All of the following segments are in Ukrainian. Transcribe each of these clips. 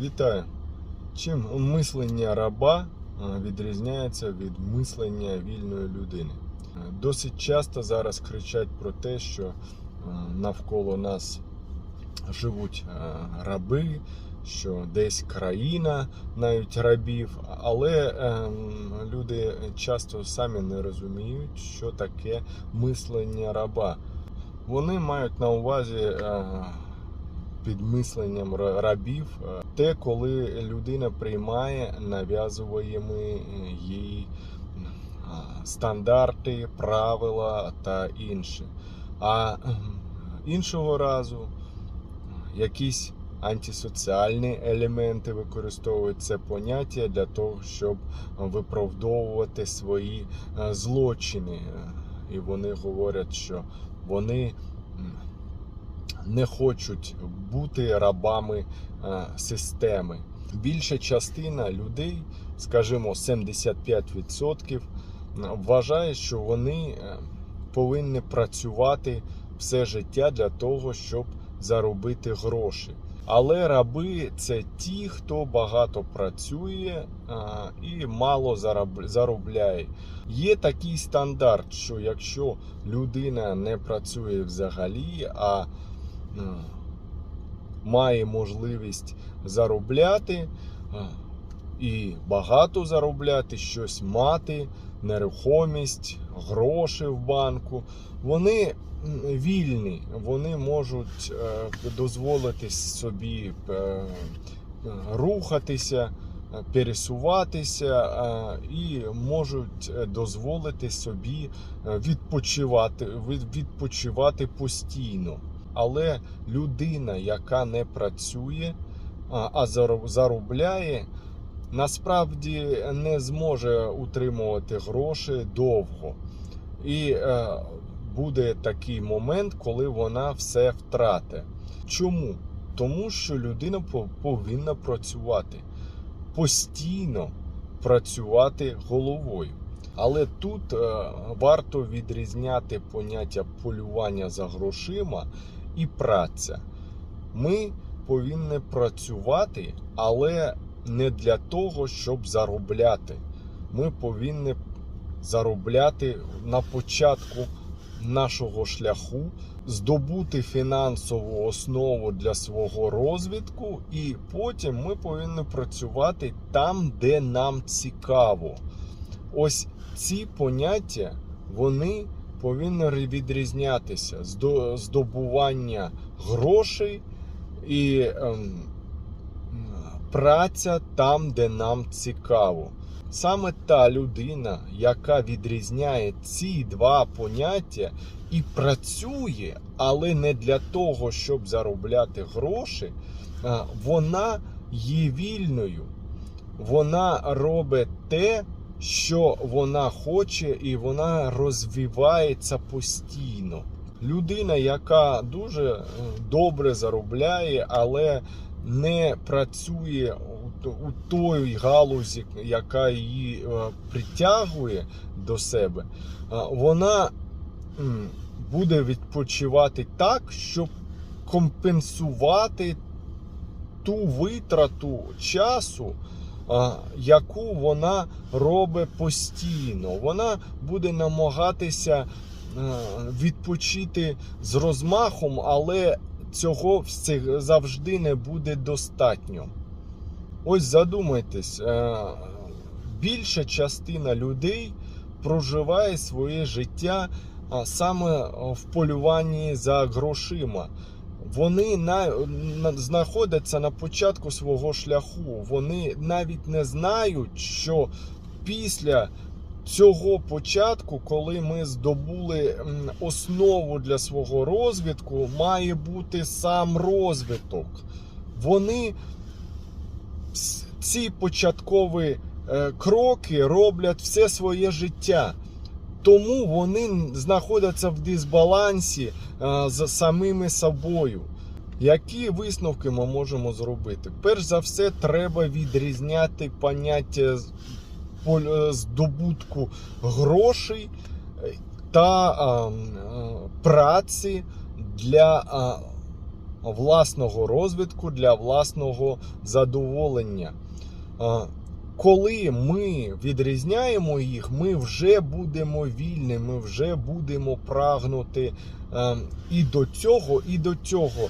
Вітаю! Чим мислення раба е, відрізняється від мислення вільної людини? Е, Досить часто зараз кричать про те, що е, навколо нас живуть раби, що десь країна навіть рабів, але люди часто самі не розуміють, що таке мислення раба. Вони мають на увазі під мисленням рабів е, те, коли людина приймає нав'язуваємо їй е, стандарти, правила та інше. А ем, іншого разу якісь антисоціальні елементи використовують це поняття для того, щоб виправдовувати свої е, злочини. Е, І вони говорять, що вони не хочуть бути рабами е, системи. Більша частина людей, скажімо, 75%, вважає, що вони е, повинні працювати все життя для того, щоб заробити гроші. Але раби це ті, хто багато працює і мало заробляє. Є такий стандарт, що якщо людина не працює взагалі, а має можливість заробляти і багато заробляти, щось мати, нерухомість, гроші в банку, вони вільні, вони можуть е, дозволити собі е, е, рухатися, е, пересуватися е, і можуть е, дозволити собі е, відпочивати, відпочивати постійно. Але людина, яка не працює, а заробляє, насправді не зможе утримувати гроші довго. І е, буде такий момент, коли вона все втратить. Чому? Тому що людина повинна працювати постійно працювати головою. Але тут е, варто відрізняти поняття полювання за грошима і праця. Ми повинні працювати, але не для того, щоб заробляти. Ми повинні заробляти на початку нашого шляху, здобути фінансову основу для свого розвитку, і потім ми повинні працювати там, де нам цікаво. Ось ці поняття вони повинні відрізнятися здобування грошей і ем, праця там, де нам цікаво. Саме та людина, яка відрізняє ці два поняття і працює, але не для того, щоб заробляти гроші, вона є вільною. Вона робить те, що вона хоче, і вона розвивається постійно. Людина, яка дуже е, добре заробляє, але не працює у той галузі, яка її е, притягує до себе, вона буде відпочивати так, щоб компенсувати ту витрату часу, яку вона робить постійно. Вона буде намагатися е, відпочити з розмахом, але цього завжди не буде достатньо. Ось задумайтесь, е, більша частина людей проживає своє життя саме в полюванні за грошима. Вони на, на, знаходяться на початку свого шляху. Вони навіть не знають, що після цього початку, коли ми здобули основу для свого розвитку, має бути сам розвиток. Вони ці початкові е, кроки роблять все своє життя. Тому вони знаходяться в дисбалансі е, з самими собою. Які висновки ми можемо зробити? Перш за все, треба відрізняти поняття е, здобутку грошей та е, праці для власного розвитку, для власного задоволення. Коли ми відрізняємо їх, ми вже будемо вільні, ми вже будемо прагнути е, і до цього, і до цього е,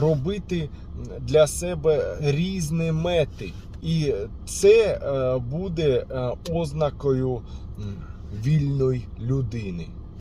робити для себе різні мети. І це е, буде е, ознакою вільної людини.